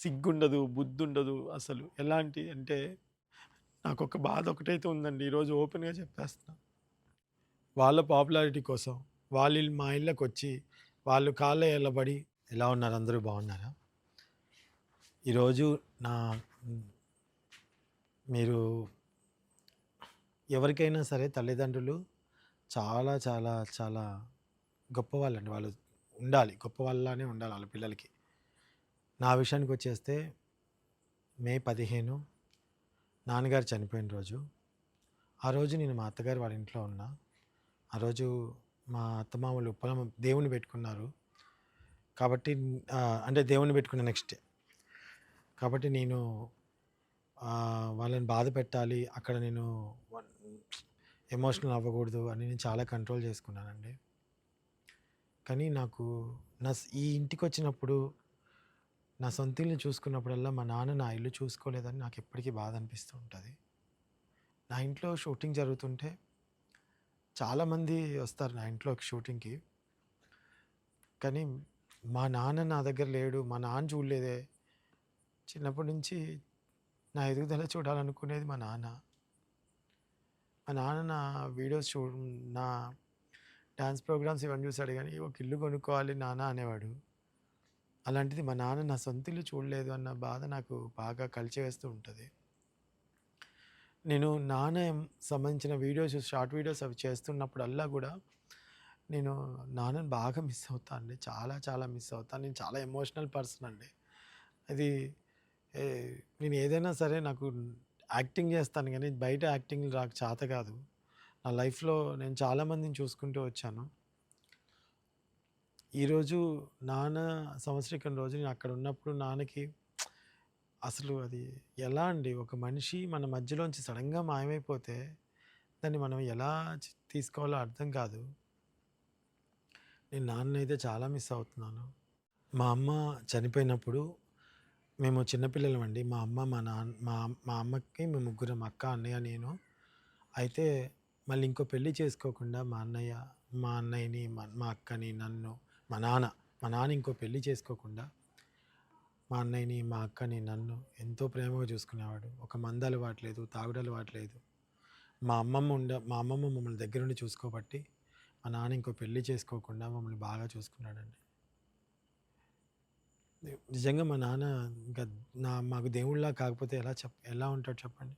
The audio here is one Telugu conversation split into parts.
సిగ్గుండదు, బుద్ధుండదు అసలు. ఎలాంటి అంటే నాకు ఒక బాధ ఒకటైతే ఉందండి. ఈరోజు ఓపెన్‌గా చెప్పేస్తున్నా. వాళ్ళ పాపులారిటీ కోసం వాళ్ళు మా ఇళ్ళకొచ్చి వాళ్ళు కాళ్ళ ఎల్లబడి ఎలా ఉన్నారు అందరూ బాగున్నారా? ఈరోజు నా మీరు ఎవరికైనా సరే తల్లిదండ్రులు చాలా చాలా చాలా గొప్పవాళ్ళండి. వాళ్ళు ఉండాలి. గొప్ప గొప్పవాళ్ళలానే ఉండాలి వాళ్ళ పిల్లలకి. నా విషయానికి వచ్చేస్తే మే 15 నాన్నగారు చనిపోయిన రోజు. ఆ రోజు నేను మా అత్తగారు వాళ్ళ ఇంట్లో ఉన్నా. ఆ రోజు మా అత్తమామలు పొలం దేవుణ్ణి పెట్టుకున్నారు. కాబట్టి అంటే దేవుడిని పెట్టుకున్న నెక్స్ట్ డే. కాబట్టి నేను వాళ్ళని బాధ పెట్టాలి. అక్కడ నేను ఎమోషనల్ అవ్వకూడదు అని నేను చాలా కంట్రోల్ చేసుకున్నానండి. కానీ నాకు నా ఈ ఇంటికి వచ్చినప్పుడు నా సొంత ఇల్లు చూసుకున్నప్పుడల్లా మా నాన్న నా ఇల్లు చూసుకోలేదని నాకు ఎప్పటికీ బాధ అనిపిస్తూ ఉంటుంది నా ఇంట్లో షూటింగ్ జరుగుతుంటే చాలామంది వస్తారు నా ఇంట్లోకి షూటింగ్‌కి. కానీ మా నాన్న నా దగ్గర లేడు. మా నాన్న చూడలేదే. చిన్నప్పటి నుంచి నా ఎదుగుదల చూడాలనుకునేది మా నాన్న. మా నాన్న నా వీడియోస్ చూ నా డ్యాన్స్ ప్రోగ్రామ్స్ ఇవన్నీ చూసాడు కానీ ఒక ఇల్లు కొనుక్కోవాలి నాన్న అనేవాడు. అలాంటిది మా నాన్న నా సొంత చూడలేదు అన్న బాధ నాకు బాగా కలిచివేస్తూ ఉంటుంది నేను నాన్న సంబంధించిన వీడియోస్, షార్ట్ వీడియోస్ అవి చేస్తున్నప్పుడల్లా కూడా నేను నాన్నని బాగా మిస్ అవుతాను అండి. చాలా చాలా మిస్ అవుతాను నేను చాలా ఎమోషనల్ పర్సన్ అండి. అది నేను ఏదైనా సరే నాకు యాక్టింగ్ చేస్తాను కానీ బయట యాక్టింగ్ నాకు చేత కాదు. నా లైఫ్‌లో నేను చాలామందిని చూసుకుంటూ వచ్చాను. ఈరోజు నాన్న సంవత్సరీకం రోజు నేను అక్కడ ఉన్నప్పుడు నాన్నకి అసలు అది ఎలా అండి ఒక మనిషి మన మధ్యలోంచి సడన్గా మాయమైపోతే దాన్ని మనం ఎలా తీసుకోవాలో అర్థం కాదు. నేను నాన్న అయితే చాలా మిస్ అవుతున్నాను. మా అమ్మ చనిపోయినప్పుడు మేము చిన్నపిల్లలం అండి మా అమ్మ, మా నాన్న మా మా అమ్మకి మేము ముగ్గురం అక్క, అన్నయ్య, నేను. అయితే మళ్ళీ ఇంకో పెళ్ళి చేసుకోకుండా మా అన్నయ్య, మా అన్నయ్యని, మా మా అక్కని, నన్ను, మా నాన్న, మా నాన్న ఇంకో పెళ్ళి చేసుకోకుండా మా అన్నయ్యని, మా అక్కని, నన్ను ఎంతో ప్రేమగా చూసుకునేవాడు. ఒక మంద అలవాట్లేదు తాగుడు అలవాట్లేదు మా అమ్మమ్మ ఉండ మా అమ్మమ్మ మమ్మల్ని దగ్గరుండి చూసుకోబట్టి మా నాన్న ఇంకో పెళ్ళి చేసుకోకుండా మమ్మల్ని బాగా చూసుకున్నాడండి. నిజంగా మా నాన్న ఇంకా నా మాకు దేవుళ్ళ కాకపోతే ఎలా చెప్ ఎలా ఉంటాడు చెప్పండి?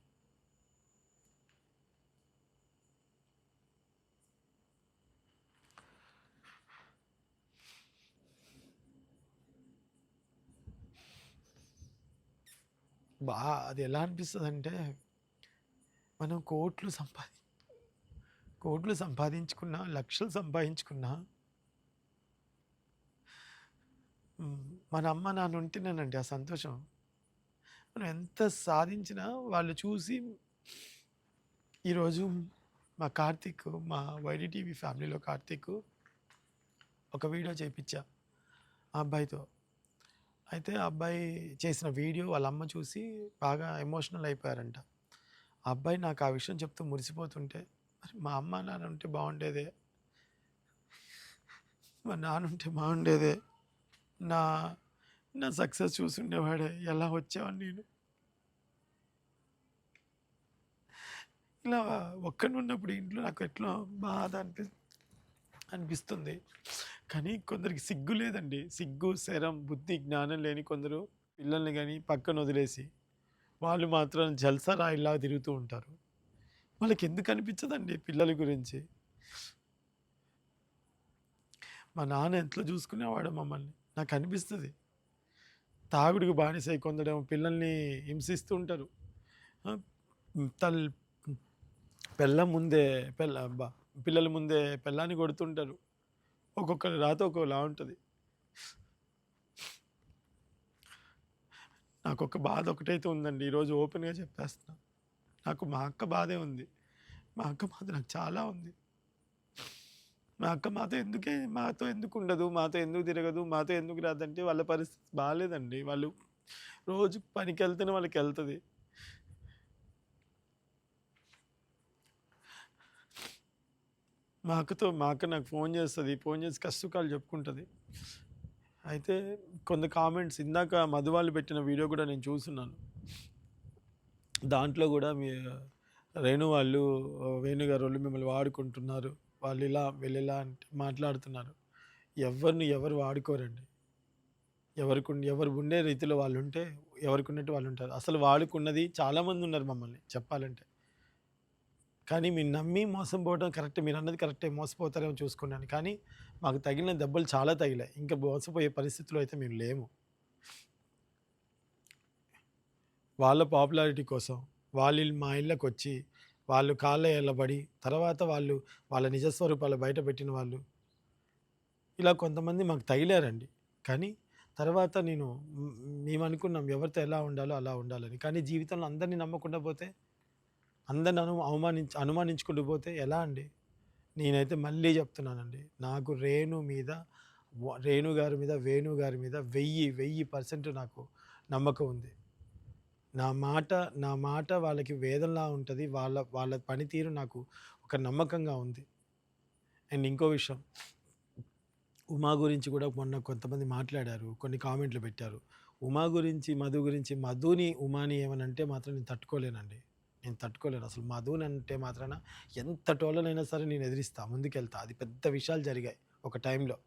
బా అది ఎలా అనిపిస్తుంది అంటే మనం కోట్లు సంపాది కోట్లు సంపాదించుకున్నా, లక్షలు సంపాదించుకున్నా మన అమ్మ, నాన్న ఉంటేనేనండి ఆ సంతోషం. మనం ఎంత సాధించినా వాళ్ళు చూసి ఈరోజు మా కార్తీక్ మా వైడిటీవీ ఫ్యామిలీలో కార్తీక్ ఒక వీడియో చేయించా ఆ అబ్బాయితో. అయితే ఆ అబ్బాయి చేసిన వీడియో వాళ్ళ అమ్మ చూసి బాగా ఎమోషనల్ అయిపోయారంట. ఆ అబ్బాయి నాకు ఆ విషయం చెప్తూ మురిసిపోతుంటే, మరి మా అమ్మ, నాన్న ఉంటే బాగుండేదే. మా నాన్న ఉంటే బాగుండేదే. నా నా సక్సెస్ చూసుండేవాడే. ఎలా వచ్చేవాడిని నేను. ఇలా ఒక్కడిని ఉన్నప్పుడు ఇంట్లో నాకు ఎట్లా బాధ అనిపి అనిపిస్తుంది. కానీ కొందరికి సిగ్గు లేదండి. సిగ్గు, శరం, బుద్ధి, జ్ఞానం లేని కొందరు పిల్లల్ని కానీ పక్కన వదిలేసి, వాళ్ళు మాత్రం జల్సా రాయిలా తిరుగుతూ ఉంటారు. వాళ్ళకి ఎందుకు అనిపించదండి పిల్లల గురించి? మా నాన్న ఎంతలో చూసుకునేవాడు మమ్మల్ని నాకు అనిపిస్తుంది తాగుడికి బానిసై కొందడం పిల్లల్ని హింసిస్తూ ఉంటారు. తల్ హ్మ్. ముందే పెళ్ళ పిల్లల ముందే పెళ్ళాన్ని కొడుతుంటారు. ఒక్కొక్కరి రాత ఒక్కోలా నాకు ఒక్క బాధ ఒకటైతే ఉందండి. ఈరోజు ఓపెన్‌గా చెప్పేస్తున్నా. నాకు మా అక్క బాధే ఉంది. మా అక్క బాధ నాకు చాలా ఉంది. మా అక్క మాతో ఎందుకే మాతో ఎందుకు ఉండదు మాతో ఎందుకు తిరగదు, మాతో ఎందుకు రాదంటే వాళ్ళ పరిస్థితి బాగాలేదండి వాళ్ళు రోజు పనికి వెళ్తున్న వాళ్ళకి వెళ్తుంది మా అక్కతో మా అక్క నాకు ఫోన్ చేస్తుంది ఫోన్ చేసి కష్టకాలు చెప్పుకుంటుంది. అయితే కొంత కామెంట్స్ ఇందాక మధు వాళ్ళు పెట్టిన వీడియో కూడా నేను చూస్తున్నాను. దాంట్లో కూడా మీ రేణు వాళ్ళు వేణుగారు వాళ్ళు మిమ్మల్ని వాడుకుంటున్నారు. వాళ్ళు ఇలా వెళ్ళిలా అంటే మాట్లాడుతున్నారు. ఎవరిని ఎవరు వాడుకోరండి? ఎవరికి ఎవరు ఉండే రీతిలో వాళ్ళు ఉంటే ఎవరికి ఉన్నట్టు వాళ్ళు ఉంటారు. అసలు వాడుకున్నది చాలామంది ఉన్నారు మమ్మల్ని చెప్పాలంటే. కానీ మీరు నమ్మి మోసం పోవడం కరెక్ట్ మీరు అన్నది కరెక్టే మోసపోతారేమో చూసుకున్నాను. కానీ మాకు తగిలిన దెబ్బలు చాలా తగిలాయి. ఇంకా మోసపోయే పరిస్థితిలో అయితే మేము లేము. వాళ్ళ పాపులారిటీ కోసం వాళ్ళు మా ఇళ్ళకి వచ్చి వాళ్ళు కాళ్ళ ఎల్లబడి తర్వాత వాళ్ళు వాళ్ళ నిజస్వరూపాలు బయటపెట్టిన వాళ్ళు ఇలా కొంతమంది మాకు తగిలారండి. కానీ తర్వాత నేను మేమనుకున్నాం మేము అనుకున్నాం ఎవరితో ఎలా ఉండాలో అలా ఉండాలని. కానీ జీవితంలో అందరినీ నమ్మకుండా పోతే అందరిని అను అవమానించి అనుమానించుకుంటూ పోతే ఎలా అండి? నేనైతే మళ్ళీ చెప్తున్నానండి. నాకు రేణు మీద రేణుగారి రేణు గారి మీద వేణు గారి మీద వెయ్యి వెయ్యి పర్సెంట్ నాకు నమ్మకం ఉంది. నా మాట నా మాట వాళ్ళకి వేదంలా ఉంటుంది. వాళ్ళ వాళ్ళ పనితీరు నాకు ఒక నమ్మకంగా ఉంది. అండ్ ఇంకో విషయం. ఉమా గురించి కూడా మొన్న కొంతమంది మాట్లాడారు. కొన్ని కామెంట్లు పెట్టారు. ఉమా గురించి మధు గురించి మధుని ఉమాని ఏమనంటే మాత్రం నేను తట్టుకోలేనండి. నేను తట్టుకోలేను. అసలు మధుని అంటే మాత్రాన ఎంత టోలనైనా సరే నేను ఎదిరిస్తా ముందుకెళ్తా. అది పెద్ద విషయాలు జరిగాయి ఒక టైంలో.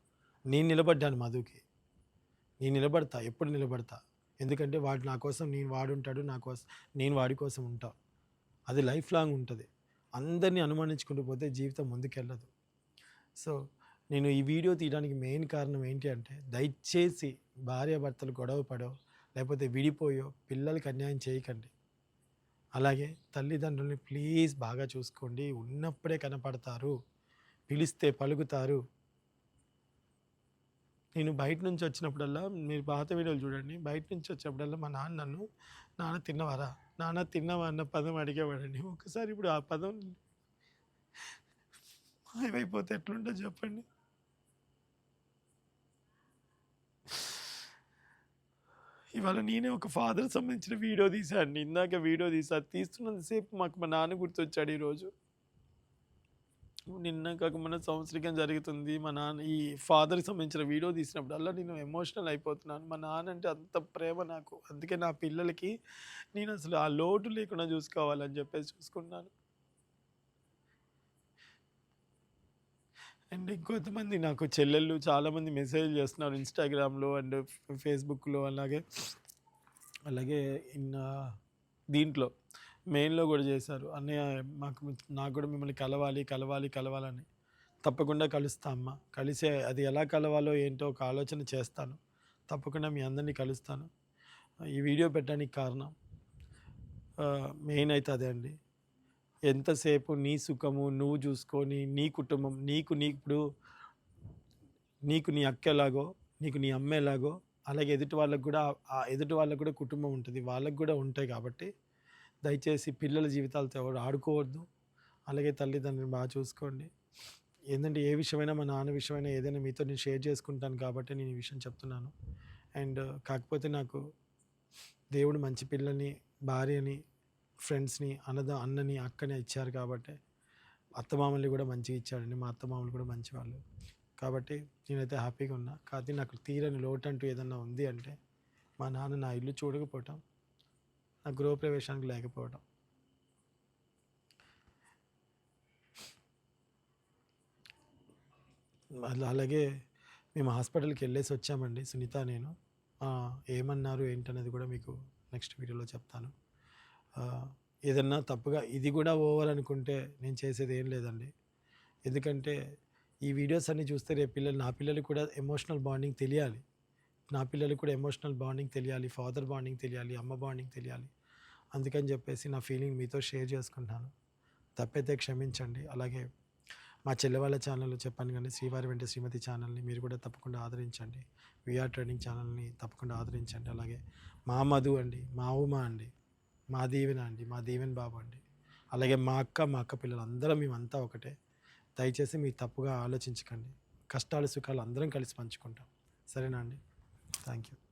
నేను నిలబడ్డాను మధుకి. నేను నిలబడతా ఎప్పుడు నిలబడతా. ఎందుకంటే వాడు నా కోసం నేను వాడుంటాడు నా కోసం నేను వాడి కోసం ఉంటా. అది లైఫ్ లాంగ్ ఉంటుంది. అందరినీ అనుమానించుకుంటూ పోతే జీవితం ముందుకెళ్ళదు. సో నేను ఈ వీడియో తీయడానికి మెయిన్ కారణం ఏంటి అంటే దయచేసి భార్యాభర్తలు గొడవ పడో లేకపోతే విడిపోయో పిల్లలకి అన్యాయం చేయకండి. అలాగే తల్లిదండ్రుల్ని ప్లీజ్ బాగా చూసుకోండి. ఉన్నప్పుడే కనపడతారు పిలిస్తే పలుకుతారు. నేను బయట నుంచి వచ్చినప్పుడల్లా మీరు పాత వీడియోలు చూడండి. బయట నుంచి వచ్చినప్పుడల్లా మా నాన్న నన్ను నాన్న తిన్నవారా? నాన్న తిన్నవా? అన్న పదం అడిగేవాడండి. ఒకసారి ఇప్పుడు ఆ పదం మాయమైపోతే ఎట్లుంటుంది చెప్పండి. ఇవాళ నేనే ఒక ఫాదర్ సంబంధించిన వీడియో తీశాను. ఇందాక వీడియో తీసా తీస్తున్నంతసేపు మాకు మా నాన్న గుర్తొచ్చాడు ఈరోజు. నిన్న కాక మన సంవత్సరికం జరుగుతుంది. మా నాన్న ఈ ఫాదర్కి సంబంధించిన వీడియో తీసినప్పుడల్లా నేను ఎమోషనల్ అయిపోతున్నాను. మా నాన్న అంటే అంత ప్రేమ నాకు. అందుకే నా పిల్లలకి నేను అసలు ఆ లోటు లేకుండా చూసుకోవాలని చెప్పేసి చూసుకున్నాను. అండ్ ఇంకొంతమంది నాకు చెల్లెళ్ళు చాలామంది మెసేజ్ చేస్తున్నారు ఇన్స్టాగ్రామ్లో అండ్ ఫేస్బుక్లో అలాగే అలాగే ఇన్ దీంట్లో. మెయిన్లో కూడా చేశారు. అన్నయ్య మాకు నాకు కూడా మిమ్మల్ని కలవాలి కలవాలి కలవాలని. తప్పకుండా కలుస్తా అమ్మ. కలిసే అది ఎలా కలవాలో ఏంటో ఒక ఆలోచన చేస్తాను. తప్పకుండా మీ అందరినీ కలుస్తాను. ఈ వీడియో పెట్టడానికి కారణం మెయిన్ అయితే అదే అండి. ఎంతసేపు నీ సుఖము నువ్వు చూసుకొని నీ కుటుంబం నీకు నీ ఇప్పుడు నీకు నీ అక్కేలాగో నీకు నీ అమ్మేలాగో అలాగే ఎదుటి వాళ్ళకు కూడా ఆ ఎదుటి వాళ్ళకు కూడా కుటుంబం ఉంటుంది. వాళ్ళకు కూడా ఉంటాయి కాబట్టి దయచేసి పిల్లల జీవితాలతో ఎవరు ఆడుకోవద్దు. అలాగే తల్లిదండ్రులు బాగా చూసుకోండి. ఏంటంటే ఏ విషయమైనా మా నాన్న విషయమైనా ఏదైనా మీతో నేను షేర్ చేసుకుంటాను కాబట్టి నేను ఈ విషయం చెప్తున్నాను. అండ్ కాకపోతే నాకు దేవుడు మంచి పిల్లని భార్యని ఫ్రెండ్స్ని అన్నద అన్నని అక్కని ఇచ్చారు కాబట్టి అత్తమామల్ని కూడా మంచిగా ఇచ్చాడండి. మా అత్తమామలు కూడా మంచివాళ్ళు. కాబట్టి నేనైతే హ్యాపీగా ఉన్నా. కాకపోతే నాకు తీరని లోటు అంటూ ఏదన్నా ఉంది అంటే మా నాన్న నా ఇల్లు చూడకపోవటం నా గృహప్రవేశానికి లేకపోవడం అలా- అలాగే మేము హాస్పిటల్కి వెళ్ళేసి వచ్చామండి సునీత నేను. ఏమన్నారు ఏంటనేది కూడా మీకు నెక్స్ట్ వీడియోలో చెప్తాను. ఏదన్నా తప్పుగా ఇది కూడా ఓవర్ అనుకుంటే నేను చేసేది ఏం లేదండి. ఎందుకంటే ఈ వీడియోస్ అన్నీ చూస్తే రేపు పిల్లలు నా పిల్లలు కూడా ఎమోషనల్ బాండింగ్ తెలియాలి. నా పిల్లలు కూడా ఎమోషనల్ బాండింగ్ తెలియాలి ఫాదర్ బాండింగ్ తెలియాలి అమ్మ బాండింగ్ తెలియాలి. అందుకని చెప్పేసి నా ఫీలింగ్ మీతో షేర్ చేసుకుంటున్నాను. తప్పైతే క్షమించండి. అలాగే మా చెల్లెవాళ్ళ ఛానల్ చెప్పాను కానీ శ్రీవారి వెంట శ్రీమతి ఛానల్ని మీరు కూడా తప్పకుండా ఆదరించండి. విఆర్ ట్రైనింగ్ ఛానల్ని తప్పకుండా ఆదరించండి. అలాగే మా మధు అండి మా ఉమా అండి. మా దీవెన అండి మా దీవెన్ బాబు అండి. అలాగే మా అక్క మా అక్క పిల్లలు అందరం మేమంతా ఒకటే. దయచేసి మీరు తప్పుగా ఆలోచించకండి. కష్టాలు సుఖాలు అందరం కలిసి పంచుకుంటాం. సరేనా అండి? Thank you